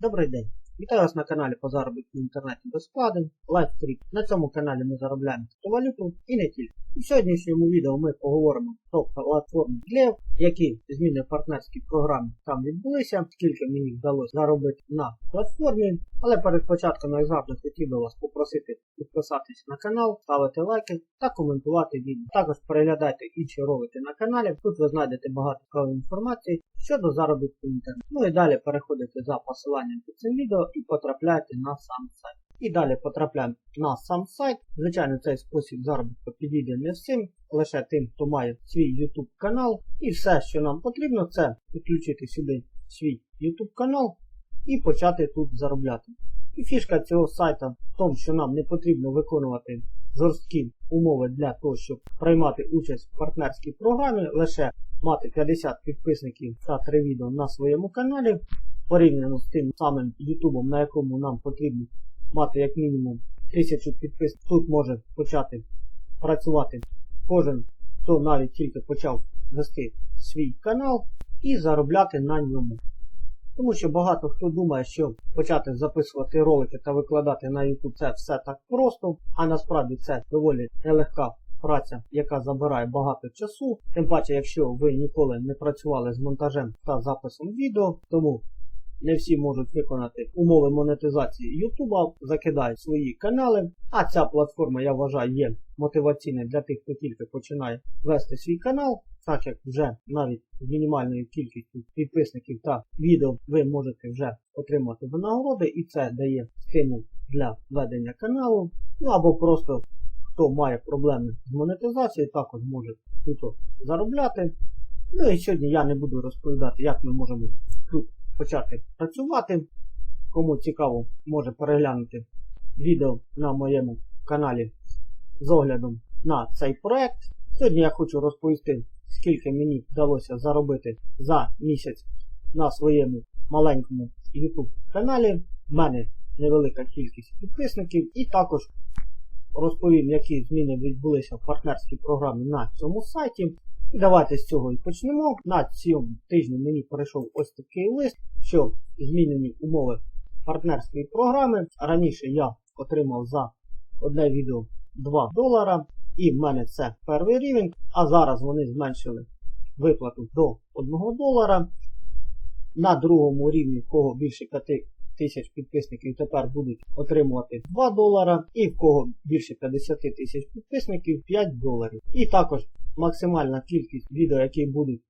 Добрий день! Вітаю вас на каналі по заробітку в інтернеті без вкладень LifeCrypt. На цьому каналі ми заробляємо криптовалюту і не тільки. У сьогоднішньому відео ми поговоримо про платформу Gleb, які зміни в партнерській програмі там відбулися, скільки мені вдалося заробити на платформі. Але перед початком, як завжди, хотів би вас попросити підписатися на канал, ставити лайки та коментувати відео. Також переглядайте інші ролики на каналі. Тут ви знайдете багато цікавої інформації щодо заробітку в інтернеті. Ну і далі переходите за посиланням під цим відео і потрапляєте на сам сайт. І далі потрапляємо на сам сайт. Звичайно, цей спосіб заробітку підійде не всім, лише тим, хто має свій YouTube канал. І все, що нам потрібно, це підключити сюди свій YouTube канал і почати тут заробляти. І фішка цього сайта в тому, що нам не потрібно виконувати жорсткі умови для того, щоб приймати участь в партнерській програмі, лише мати 50 підписників та 3 відео на своєму каналі, порівняно з тим самим YouTube, на якому нам потрібно мати як мінімум 1000 підписників. Тут може почати працювати кожен, хто навіть тільки почав вести свій канал і заробляти на ньому. Тому що багато хто думає, що почати записувати ролики та викладати на YouTube це все так просто, а насправді це доволі нелегка праця, яка забирає багато часу. Тим паче, якщо ви ніколи не працювали з монтажем та записом відео, тому не всі можуть виконати умови монетизації YouTube, закидають свої канали. А ця платформа, я вважаю, є мотиваційною для тих, хто тільки починає вести свій канал, так як вже навіть з мінімальною кількістю підписників та відео ви можете вже отримати винагороди, і це дає стимул для ведення каналу. Ну або просто хто має проблеми з монетизацією, також може тут заробляти. Ну і сьогодні я не буду розповідати, як ми можемо почати працювати. Кому цікаво, може переглянути відео на моєму каналі з оглядом на цей проект. Сьогодні я хочу розповісти, скільки мені вдалося заробити за місяць на своєму маленькому YouTube каналі. В мене невелика кількість підписників і також розповім, які зміни відбулися в партнерській програмі на цьому сайті. І давайте з цього і почнемо. На цьому тижні мені прийшов ось такий лист, що змінені умови партнерської програми. Раніше я отримав за одне відео 2 долара. І в мене це перший рівень, а зараз вони зменшили виплату до 1 долара. На другому рівні, в кого більше 5 тисяч підписників тепер будуть отримувати 2 долара. І в кого більше 50 тисяч підписників 5 доларів. І також максимальна кількість відео, які будуть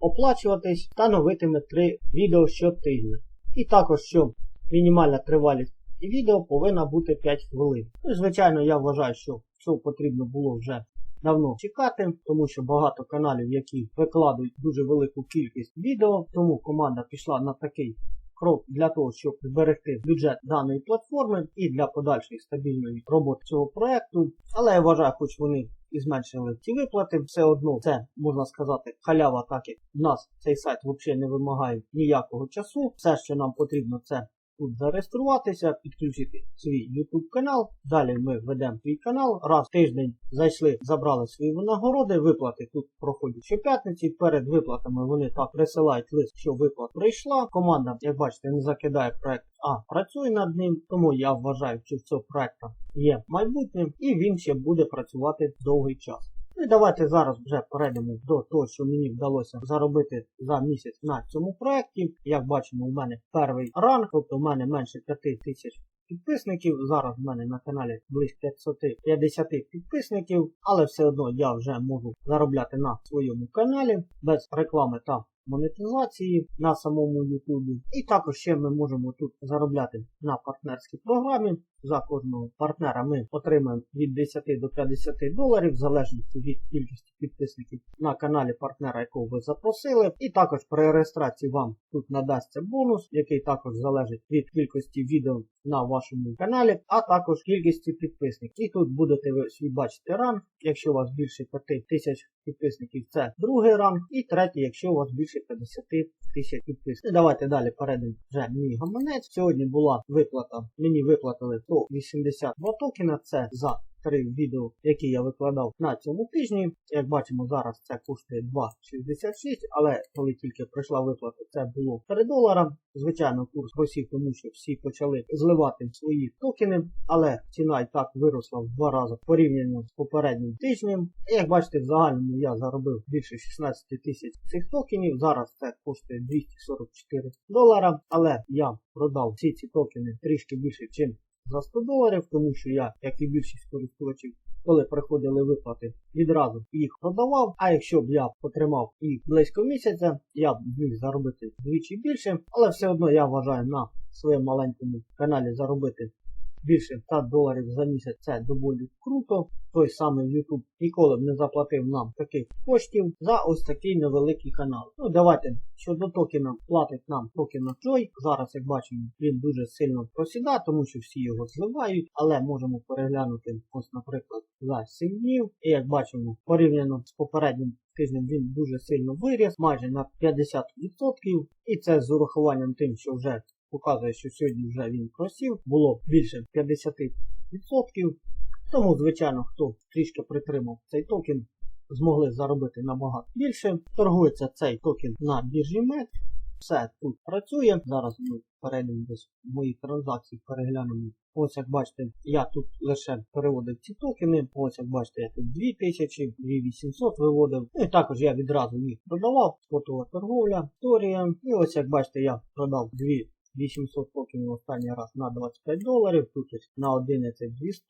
оплачуватись, становитиме 3 відео щотижня. І також, що мінімальна тривалість відео повинна бути 5 хвилин. Ну, звичайно, я вважаю, що цього потрібно було вже давно чекати, тому що багато каналів, які викладають дуже велику кількість відео, тому команда пішла на такий крок для того, щоб зберегти бюджет даної платформи і для подальшої стабільної роботи цього проекту. Але я вважаю, хоч вони і зменшили ці виплати, все одно це можна сказати халява, так як в нас цей сайт взагалі не вимагає ніякого часу. Все, що нам потрібно, це тут зареєструватися, підключити свій YouTube канал. Далі ми ведемо свій канал. Раз в тиждень зайшли, забрали свої винагороди. Виплати тут проходять щоп'ятниці. Перед виплатами вони так присилають лист, що виплата прийшла. Команда, як бачите, не закидає проект, а працює над ним. Тому я вважаю, що в цього проекту є майбутнє і він ще буде працювати довгий час. Ну і давайте зараз вже перейдемо до того, що мені вдалося заробити за місяць на цьому проєкті. Як бачимо, у мене перший ранг, тобто у мене менше 5 тисяч підписників. Зараз в мене на каналі близько 550 підписників, але все одно я вже можу заробляти на своєму каналі без реклами та монетизації на самому YouTube. І також ще ми можемо тут заробляти на партнерській програмі. За кожного партнера ми отримаємо від 10 до 50 доларів, в залежності від кількості підписників на каналі партнера, якого ви запросили. І також при реєстрації вам тут надасться бонус, який також залежить від кількості відео на вашому каналі, а також кількості підписників. І тут будете ви свій бачити ранг. Якщо у вас більше 5 тисяч підписників, це другий ранг. І третій, якщо у вас більше 50 тисяч підписників. Давайте далі перейдемо вже мій гаманець. Сьогодні була виплата. Мені виплатили 182 токена. Це за три відео, які я викладав на цьому тижні. Як бачимо, зараз це коштує 2,66, але коли тільки прийшла виплата, це було 3 долара. Звичайно, курс просів, тому що всі почали зливати свої токени, але ціна і так виросла в два рази порівняно з попереднім тижнем. І як бачите, в загальному я заробив більше 16 тисяч цих токенів. Зараз це коштує 244 долара, але я продав всі ці токени трішки більше, ніж за 100 доларів, тому що я, як і більшість користувачів, коли приходили виплати, відразу їх продавав. А якщо б я потримав їх близько місяця, я б міг заробити вдвічі більше, але все одно я вважаю на своєму маленькому каналі заробити більше 100 доларів за місяць це доволі круто. Той самий YouTube ніколи б не заплатив нам таких коштів за ось такий невеликий канал. Ну давайте щодо токена платить нам токена Joy. Зараз, як бачимо, він дуже сильно просідає, тому що всі його зливають, але можемо переглянути ось, наприклад, за 7 днів. І як бачимо, порівняно з попереднім тижнем він дуже сильно виріс, майже на 50%. І це з урахуванням тим, що вже показує, що сьогодні вже він просів, було більше 50%. Тому, звичайно, хто трішки притримав цей токен, змогли заробити набагато більше. Торгується цей токен на біржі MED. Все тут працює. Зараз ми перейдемо десь в мої транзакції, переглянемо. Ось як бачите, я тут лише переводив ці токени. Ось як бачите, я тут 2000, 2800 виводив. Ну і також я відразу їх продавав. Спотова торговля, історія. І ось як бачите, я продав 2 800 токенів останній раз на 25 доларів, тут ось на 11 200.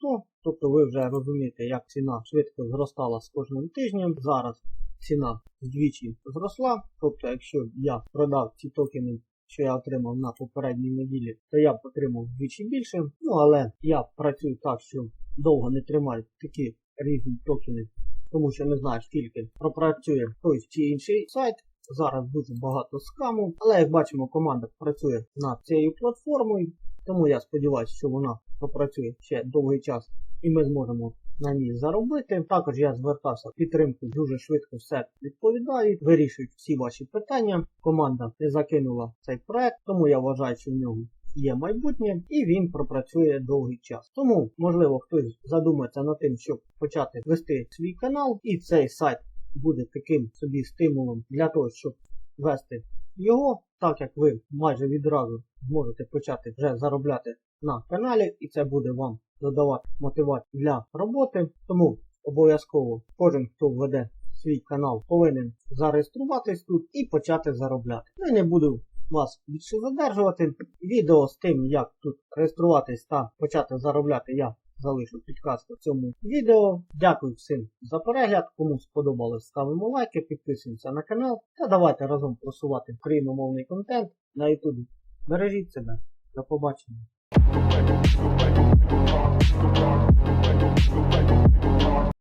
Тобто ви вже розумієте, як ціна швидко зростала з кожним тижнем. Зараз ціна вдвічі зросла. Тобто, якщо я продав ці токени, що я отримав на попередній неділі, то я б отримав вдвічі більше. Ну але я працюю так, що довго не тримаю такі різні токени, тому що не знаю, скільки пропрацює той чи інший сайт. Зараз дуже багато скаму, але як бачимо, команда працює над цією платформою, тому я сподіваюся, що вона попрацює ще довгий час і ми зможемо на ній заробити. Також я звертався в підтримку, дуже швидко все відповідають, вирішують всі ваші питання. Команда не закинула цей проект, тому я вважаю, що в нього є майбутнє і він пропрацює довгий час. Тому, можливо, хтось задумається над тим, щоб почати вести свій канал, і цей сайт буде таким собі стимулом для того, щоб вести його, так як ви майже відразу зможете почати вже заробляти на каналі, і це буде вам додавати мотивацію для роботи. Тому обов'язково кожен, хто введе свій канал, повинен зареєструватись тут і почати заробляти. Ну і не буду вас більше задержувати. Відео з тим, як тут реєструватись та почати заробляти, я залишу підказку в цьому відео. Дякую всім за перегляд. Кому сподобалось, ставимо лайки, підписуємося на канал та давайте разом просувати україномовний контент на YouTube. Бережіть себе. До побачення.